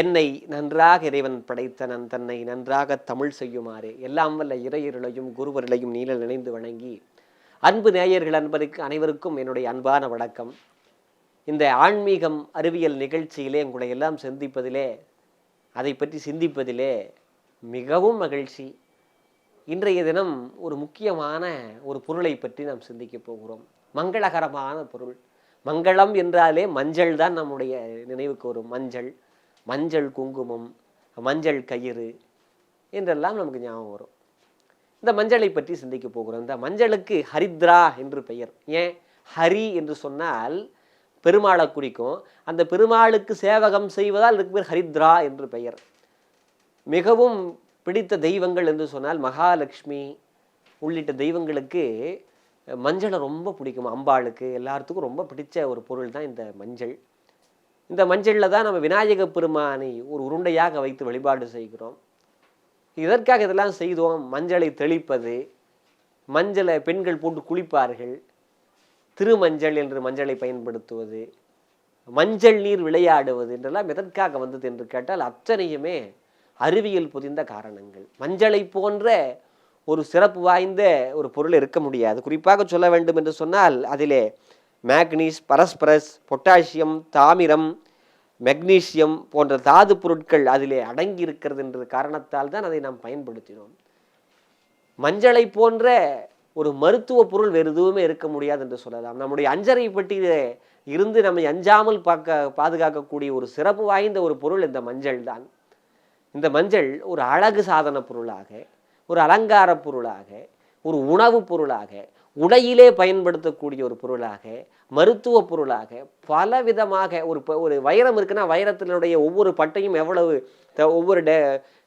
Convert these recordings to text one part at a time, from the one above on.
என்னை நன்றாக இறைவன் படைத்தனன் தன்னை நன்றாக தமிழ் செய்யுமாறு எல்லாம் வல்ல இறையருளையும் குருவருளையும் நீல நினைந்து வணங்கி அன்பு நேயர்கள் அன்பருக்கு அனைவருக்கும் என்னுடைய அன்பான வணக்கம். இந்த ஆன்மீகம் அறிவியல் நிகழ்ச்சியிலே உங்களை எல்லாம் சந்திப்பதிலே அதை பற்றி சிந்திப்பதிலே மிகவும் மகிழ்ச்சி. இன்றைய தினம் ஒரு முக்கியமான ஒரு பொருளை பற்றி நாம் சிந்திக்க போகிறோம். மங்களகரமான பொருள். மங்களம் என்றாலே மஞ்சள் தான் நம்முடைய நினைவுக்கு வரும் மஞ்சள். மஞ்சள் குங்குமம் மஞ்சள் கயிறு என்றெல்லாம் நமக்கு ஞாபகம் வரும். இந்த மஞ்சளை பற்றி சிந்திக்க போகிறோம். இந்த மஞ்சளுக்கு ஹரித்ரா என்று பெயர். ஏன்? ஹரி என்று சொன்னால் பெருமாளை குறிக்கும். அந்த பெருமாளுக்கு சேவகம் செய்வதால் இதுக்கு பேர் ஹரித்ரா என்று பெயர். மிகவும் பிடித்த தெய்வங்கள் என்று சொன்னால் மகாலட்சுமி உள்ளிட்ட தெய்வங்களுக்கு மஞ்சளை ரொம்ப பிடிக்கும். அம்பாளுக்கு எல்லாத்துக்கும் ரொம்ப பிடிச்ச ஒரு பொருள் தான் இந்த மஞ்சள். இந்த மஞ்சளில் தான் நம்ம விநாயக பெருமானை ஒரு உருண்டையாக வைத்து வழிபாடு செய்கிறோம். இதற்காக இதெல்லாம் செய்தோம். மஞ்சளை தெளிப்பது மஞ்சளை பெண்கள் போட்டு குளிப்பார்கள் திருமஞ்சள் என்று மஞ்சளை பயன்படுத்துவது மஞ்சள் நீர் விளையாடுவது என்றெல்லாம் எதற்காக வந்தது என்று கேட்டால் அத்தனையுமே அறிவியல் புதிந்த காரணங்கள். மஞ்சளை போன்ற ஒரு சிறப்பு வாய்ந்த ஒரு பொருள் இருக்க முடியாது. குறிப்பாக சொல்ல வேண்டும் என்று சொன்னால் அதிலே மேக்னீஸ் பரஸ்பரஸ் பொட்டாசியம் தாமிரம் மெக்னீசியம் போன்ற தாது பொருட்கள் அதிலே அடங்கி இருக்கிறது என்ற காரணத்தால் தான் அதை நாம் பயன்படுத்தினோம். மஞ்சளை போன்ற ஒரு மருத்துவ பொருள் வேறு எதுவுமே இருக்க முடியாது என்று சொல்லலாம். நம்முடைய அஞ்சரை பெட்டியிலே இருந்து நம்மை அஞ்சாமல் பார்க்க பாதுகாக்கக்கூடிய ஒரு சிறப்பு வாய்ந்த ஒரு பொருள் இந்த மஞ்சள் தான். இந்த மஞ்சள் ஒரு அழகு சாதன பொருளாக ஒரு அலங்கார பொருளாக ஒரு உணவு பொருளாக உடையிலே பயன்படுத்தக்கூடிய ஒரு பொருளாக மருத்துவ பொருளாக பல விதமாக ஒரு ப- ஒரு வைரம் இருக்குன்னா வைரத்தினுடைய ஒவ்வொரு பட்டையும் எவ்வளவு த- ஒவ்வொரு டை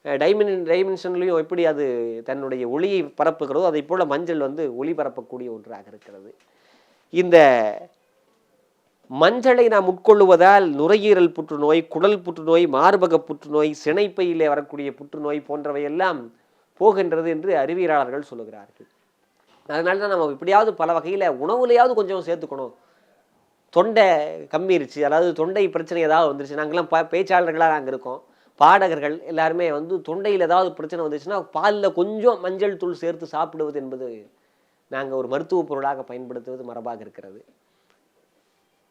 டைமென் டைமென்ஷன்லையும் எப்படி அது தன்னுடைய ஒளியை பரப்புகிறதோ அதை போல் மஞ்சள் வந்து ஒளி பரப்பக்கூடிய ஒன்றாக இருக்கிறது. இந்த மஞ்சளை நாம் உட்கொள்ளுவதால் நுரையீரல் புற்றுநோய் குடல் புற்றுநோய் மார்பக புற்றுநோய் சினைப்பையிலே வரக்கூடிய புற்றுநோய் போன்றவையெல்லாம் போகின்றது என்று அறிவியலாளர்கள் சொல்லுகிறார்கள். அதனால தான் நம்ம இப்படியாவது பல வகையில் உணவுலையாவது கொஞ்சம் சேர்த்துக்கணும். தொண்டை கம்மிருச்சு அதாவது தொண்டை பிரச்சனை ஏதாவது வந்துருச்சு. நாங்கள்லாம் ப பேச்சாளர்களாக நாங்கள் இருக்கோம். பாடகர்கள் எல்லாருமே வந்து தொண்டையில் ஏதாவது பிரச்சனை வந்துச்சுன்னா பாலில் கொஞ்சம் மஞ்சள் தூள் சேர்த்து சாப்பிடுவது என்பது நாங்கள் ஒரு மருத்துவ பொருளாக பயன்படுத்துவது மரபாக இருக்கிறது.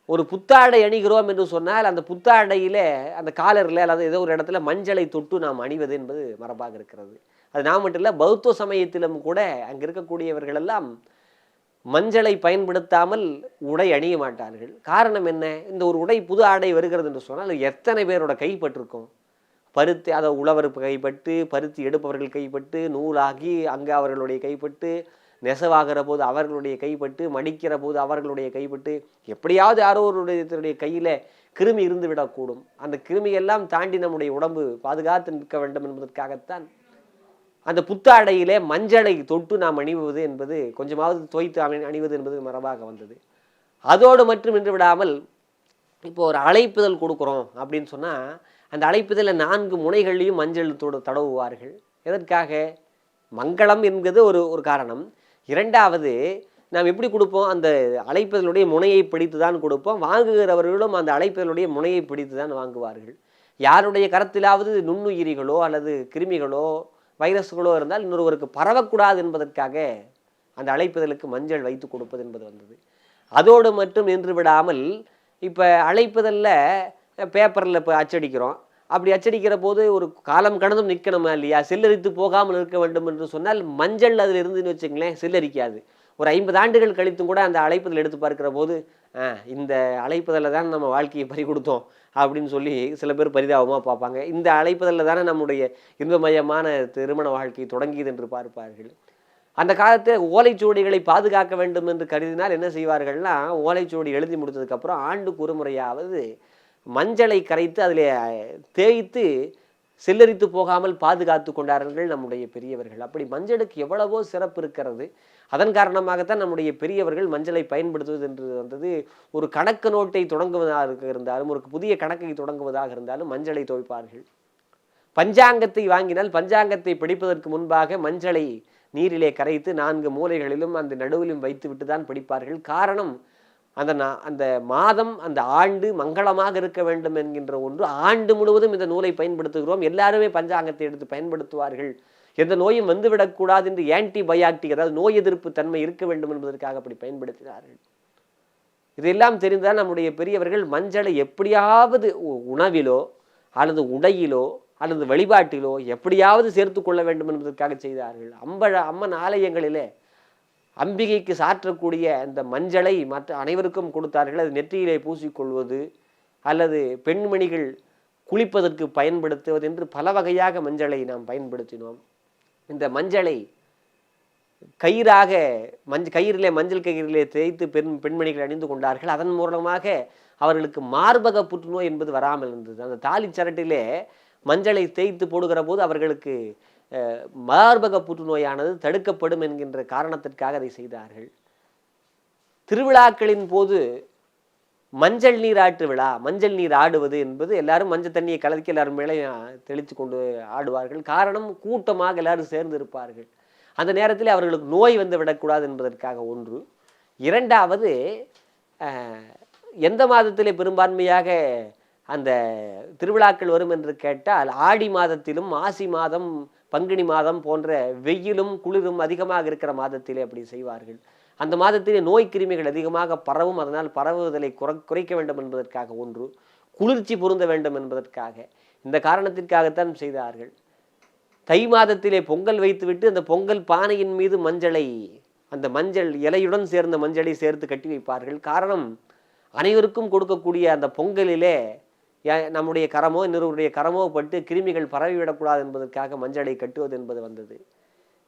ஒரு புத்தாடை அணிகிறோம் என்று சொன்னால் அந்த புத்தாடையிலே அந்த காலரில் அல்லது ஏதோ ஒரு இடத்துல மஞ்சளை தொட்டு நாம் அணிவது என்பது மரபாக இருக்கிறது. அது நான் மட்டும் இல்லை பௌத்த சமயத்திலும் கூட அங்கே இருக்கக்கூடியவர்கள் எல்லாம் மஞ்சளை பயன்படுத்தாமல் உடை அணிய மாட்டார்கள். காரணம் என்ன? இந்த ஒரு உடை புது ஆடை வருகிறது என்று சொன்னால் அது எத்தனை பேரோட கைப்பட்டிருக்கும் பருத்தி அதை உழவர் கைப்பட்டு பருத்தி எடுப்பவர்கள் கைப்பட்டு நூலாகி அங்கே அவர்களுடைய கைப்பட்டு நெசவாகிற போது அவர்களுடைய கைப்பட்டு மடிக்கிற போது அவர்களுடைய கைப்பட்டு எப்படியாவது யாரோ ஒருடைய கையில் கிருமி இருந்து விடக்கூடும் அந்த கிருமியெல்லாம் தாண்டி நம்முடைய உடம்பு பாதுகாத்து நிற்க வேண்டும் என்பதற்காகத்தான் அந்த புத்தாடையிலே மஞ்சளை தொட்டு நாம் அணிவது என்பது கொஞ்சமாவது தோய்த்து அணி- அணிவது என்பது மரபாக வந்தது. அதோடு மட்டும் நின்று விடாமல் இப்போ ஒரு அழைப்புதல் கொடுக்குறோம் அப்படின்னு சொன்னால் அந்த அழைப்புதலில் நான்கு முனைகள்லையும் மஞ்சள் தொட தடவுவார்கள். எதற்காக? மங்களம் என்பது ஒரு ஒரு காரணம். இரண்டாவது நாம் எப்படி கொடுப்போம்? அந்த அழைப்பதனுடைய முனையை பிடித்து தான் கொடுப்போம். வாங்குகிறவர்களும் அந்த அழைப்பதனுடைய முனையை பிடித்து தான் வாங்குவார்கள். யாருடைய கரத்திலாவது நுண்ணுயிரிகளோ அல்லது கிருமிகளோ வைரஸ்களோ இருந்தால் இன்னொருவருக்கு பரவக்கூடாது என்பதற்காக அந்த அழைப்புதலுக்கு மஞ்சள் வைத்து கொடுப்பது என்பது வந்தது. அதோடு மட்டும் நின்று விடாமல் இப்போ அழைப்புதலில் பேப்பரில் இப்போ அச்சடிக்கிறோம். அப்படி அச்சடிக்கிற போது ஒரு காலம் கடந்தும் நிற்கணுமா இல்லையா? செல்லரித்து போகாமல் இருக்க வேண்டும் என்று சொன்னால் மஞ்சள் அதில் இருந்துன்னு வச்சுங்களேன் செல்லரிக்காது. ஒரு ஐம்பது ஆண்டுகள் கழித்தும் கூட அந்த அழைப்புதல் எடுத்து பார்க்கிற போது ஆ இந்த அழைப்புதலில் தான் நம்ம வாழ்க்கையை பறி கொடுத்தோம் அப்படின்னு சொல்லி சில பேர் பரிதாபமாக பார்ப்பாங்க. இந்த அழைப்புதலில் தானே நம்முடைய இன்பமயமான திருமண வாழ்க்கை தொடங்கியது என்று பார்ப்பார்கள். அந்த காலத்தில் ஓலைச்சுவடிகளை பாதுகாக்க வேண்டும் என்று கருதினால் என்ன செய்வார்கள்னா ஓலைச்சுவடி எழுதி முடித்ததுக்கப்புறம் ஆண்டுக்கு ஒரு முறையாவது மஞ்சளை கரைத்து அதில் தேய்த்து செல்லரித்து போகாமல் பாதுகாத்து கொண்டார்கள் நம்முடைய பெரியவர்கள். அப்படி மஞ்சளுக்கு எவ்வளவோ சிறப்பு இருக்கிறது. அதன் காரணமாகத்தான் நம்முடைய பெரியவர்கள் மஞ்சளை பயன்படுத்துவது என்று வந்தது. ஒரு கணக்கு நோட்டை தொடங்குவதாக இருந்தாலும் ஒரு புதிய கணக்கை தொடங்குவதாக இருந்தாலும் மஞ்சளை துவைப்பார்கள். பஞ்சாங்கத்தை வாங்கினால் பஞ்சாங்கத்தை படிப்பதற்கு முன்பாக மஞ்சளை நீரிலே கரைத்து நான்கு மூலைகளிலும் அந்த நடுவிலும் வைத்து விட்டு தான் படிப்பார்கள். காரணம் அந்த அந்த மாதம் அந்த ஆண்டு மங்களமாக இருக்க வேண்டும் என்கின்ற ஒன்று ஆண்டு முழுவதும் இந்த நூலை பயன்படுத்துகிறோம். எல்லாருமே பஞ்சாங்கத்தை எடுத்து பயன்படுத்துவார்கள். எந்த நோயும் வந்துவிடக்கூடாது என்று ஆன்டிபயாட்டிக் அதாவது நோய் எதிர்ப்பு தன்மை இருக்க வேண்டும் என்பதற்காக அப்படி பயன்படுத்தினார்கள். இதெல்லாம் தெரிந்தால் நம்முடைய பெரியவர்கள் மஞ்சளை எப்படியாவது உணவிலோ அல்லது உடையிலோ அல்லது வழிபாட்டிலோ எப்படியாவது சேர்த்து கொள்ள வேண்டும் என்பதற்காக செய்தார்கள். அம்பழ அம்மன் ஆலயங்களிலே அம்பிகைக்கு சாற்றக்கூடிய அந்த மஞ்சளை மற்ற அனைவருக்கும் கொடுத்தார்கள். அது நெற்றியிலே பூசிக்கொள்வது அல்லது பெண்மணிகள் குளிப்பதற்கு பயன்படுத்துவது என்று பல வகையாக மஞ்சளை நாம் பயன்படுத்தினோம். இந்த மஞ்சளை கயிறாக மஞ்ச கயிறிலே மஞ்சள் கயிறிலே தேய்த்து பெண் பெண்மணிகள் அணிந்து கொண்டார்கள். அதன் மூலமாக அவர்களுக்கு மார்பக புற்றுநோய் என்பது வராமல் இருந்தது. அந்த தாலிச் சரட்டிலே மஞ்சளை தேய்த்து போடுகிற போது அவர்களுக்கு மார்பக புற்றுநோயானது தடுக்கப்படும் என்கின்ற காரணத்திற்காக அதை செய்தார்கள். திருவிழாக்களின் போது மஞ்சள் நீர் விழா மஞ்சள் நீர் ஆடுவது என்பது எல்லாரும் மஞ்சள் தண்ணியை கலக்கி எல்லாரும் மேலே தெளித்து கொண்டு ஆடுவார்கள். காரணம் கூட்டமாக எல்லாரும் சேர்ந்து இருப்பார்கள். அந்த நேரத்தில் அவர்களுக்கு நோய் வந்து விடக்கூடாது என்பதற்காக ஒன்று. இரண்டாவது எந்த மாதத்திலே பெரும்பான்மையாக அந்த திருவிழாக்கள் வரும் என்று கேட்டால் ஆடி மாதத்திலும் ஆசி மாதம் பங்குனி மாதம் போன்ற வெயிலும் குளிரும் அதிகமாக இருக்கிற மாதத்திலே அப்படி செய்வார்கள். அந்த மாதத்திலே நோய் கிருமிகள் அதிகமாக பரவும் அதனால் பரவுதலை குறை குறைக்க வேண்டும் என்பதற்காக ஒன்று குளிர்ச்சி பொருந்த வேண்டும் என்பதற்காக. இந்த காரணத்திற்காகத்தான் செய்தார்கள். தை மாதத்திலே பொங்கல் வைத்துவிட்டு அந்த பொங்கல் பானையின் மீது மஞ்சளை அந்த மஞ்சள் இலையுடன் சேர்ந்த மஞ்சளை சேர்த்து கட்டி வைப்பார்கள். காரணம் அனைவருக்கும் கொடுக்கக்கூடிய அந்த பொங்கலிலே நம்முடைய கரமோ இன்னொருவருடைய கரமோ பட்டு கிருமிகள் பரவிவிடக்கூடாது என்பதற்காக மஞ்சளை கட்டுவது என்பது வந்தது.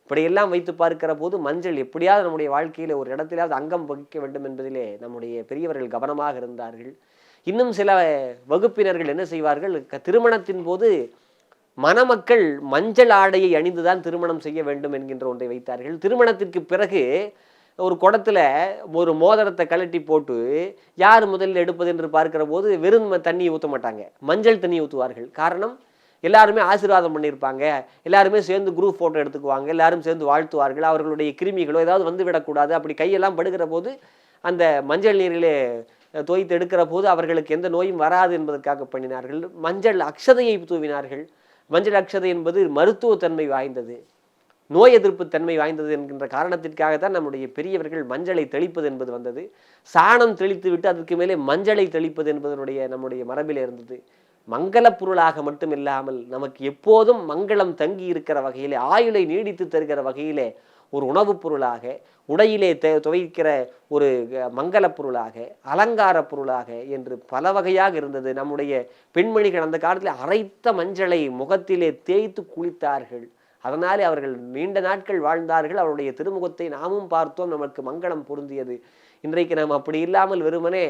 இப்படியெல்லாம் வைத்து பார்க்கிற போது மஞ்சள் எப்படியாவது நம்முடைய வாழ்க்கையில் ஒரு இடத்திலாவது அங்கம் வகிக்க வேண்டும் என்பதிலே நம்முடைய பெரியவர்கள் கவனமாக இருந்தார்கள். இன்னும் சில வகுப்பினர்கள் என்ன செய்வார்கள்? திருமணத்தின் போது மணமக்கள் மஞ்சள் ஆடையை அணிந்துதான் திருமணம் செய்ய வேண்டும் என்கின்ற ஒன்றை வைத்தார்கள். திருமணத்திற்கு பிறகு ஒரு குடத்தில் ஒரு மோதிரத்தை கழட்டி போட்டு யார் முதலில் எடுப்பது என்று பார்க்கிற போது வெறும் தண்ணியை ஊற்ற மாட்டாங்க. மஞ்சள் தண்ணி ஊற்றுவார்கள் காரணம் எல்லாருமே ஆசீர்வாதம் பண்ணியிருப்பாங்க. எல்லாருமே சேர்ந்து குரூப் ஃபோட்டோ எடுத்துக்குவாங்க. எல்லாரும் சேர்ந்து வாழ்த்துவார்கள். அவர்களுடைய கிருமிகளோ ஏதாவது வந்து விடக்கூடாது. அப்படி கையெல்லாம் படுகிற போது அந்த மஞ்சள் நீரிலே தோய்த்து எடுக்கிற போது அவர்களுக்கு எந்த நோயும் வராது என்பதற்காக பண்ணினார்கள். மஞ்சள் அக்ஷதையை தூவினார்கள். மஞ்சள் அக்ஷதை என்பது மருத்துவத்தன்மை வாய்ந்தது. நோய் எதிர்ப்பு தன்மை வாய்ந்தது என்கின்ற காரணத்திற்காகத்தான் நம்முடைய பெரியவர்கள் மஞ்சளை தெளிப்பது என்பது வந்தது. சாணம் தெளித்து விட்டு அதற்கு மேலே மஞ்சளை தெளிப்பது என்பதனுடைய நம்முடைய மரபில் இருந்தது. மங்களப் பொருளாக மட்டும் இல்லாமல் நமக்கு எப்போதும் மங்களம் தங்கி இருக்கிற வகையிலே ஆயுளை நீடித்து தருகிற வகையிலே ஒரு உணவுப் பொருளாக உடையிலே துவைக்கிற ஒரு மங்கள பொருளாக அலங்கார பொருளாக என்று பல வகையாக இருந்தது. நம்முடைய பெண்மணிகள் அந்த காலத்தில் அரைத்த மஞ்சளை முகத்திலே தேய்த்து குளித்தார்கள். அதனால் அவர்கள் நீண்ட நாட்கள் வாழ்ந்தார்கள். அவருடைய திருமுகத்தை நாமும் பார்த்தோம். நமக்கு மங்களம் பொருந்தியது. இன்றைக்கு நாம் அப்படி இல்லாமல் வெறுமனே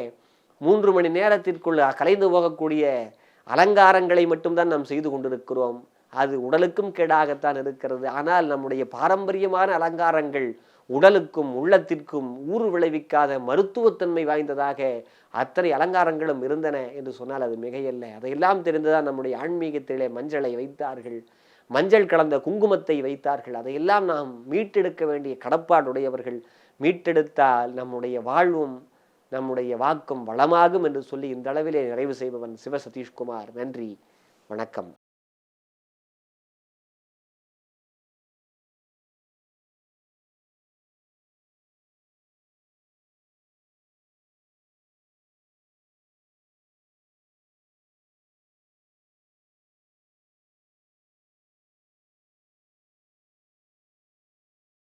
மூன்று மணி நேரத்திற்குள் கலைந்து போகக்கூடிய அலங்காரங்களை மட்டும்தான் நாம் செய்து கொண்டிருக்கிறோம். அது உடலுக்கும் கேடாகத்தான் இருக்கிறது. ஆனால் நம்முடைய பாரம்பரியமான அலங்காரங்கள் உடலுக்கும் உள்ளத்திற்கும் ஊறு விளைவிக்காத மருத்துவத்தன்மை வாய்ந்ததாக அத்தனை அலங்காரங்களும் இருந்தன என்று சொன்னால் அது மிகையல்ல. அதையெல்லாம் தெரிந்துதான் நம்முடைய ஆன்மீகத்திலே மஞ்சளை வைத்தார்கள். மஞ்சள் கலந்த குங்குமத்தை வைத்தார்கள். அதையெல்லாம் நாம் மீட்டெடுக்க வேண்டிய கடப்பாடுடையவர்கள். மீட்டெடுத்தால் நம்முடைய வாழ்வும் நம்முடைய வாக்கும் வளமாகும் என்று சொல்லி இந்த அளவிலே நிறைவு செய்பவன் சிவ சதீஷ்குமார். நன்றி. வணக்கம்.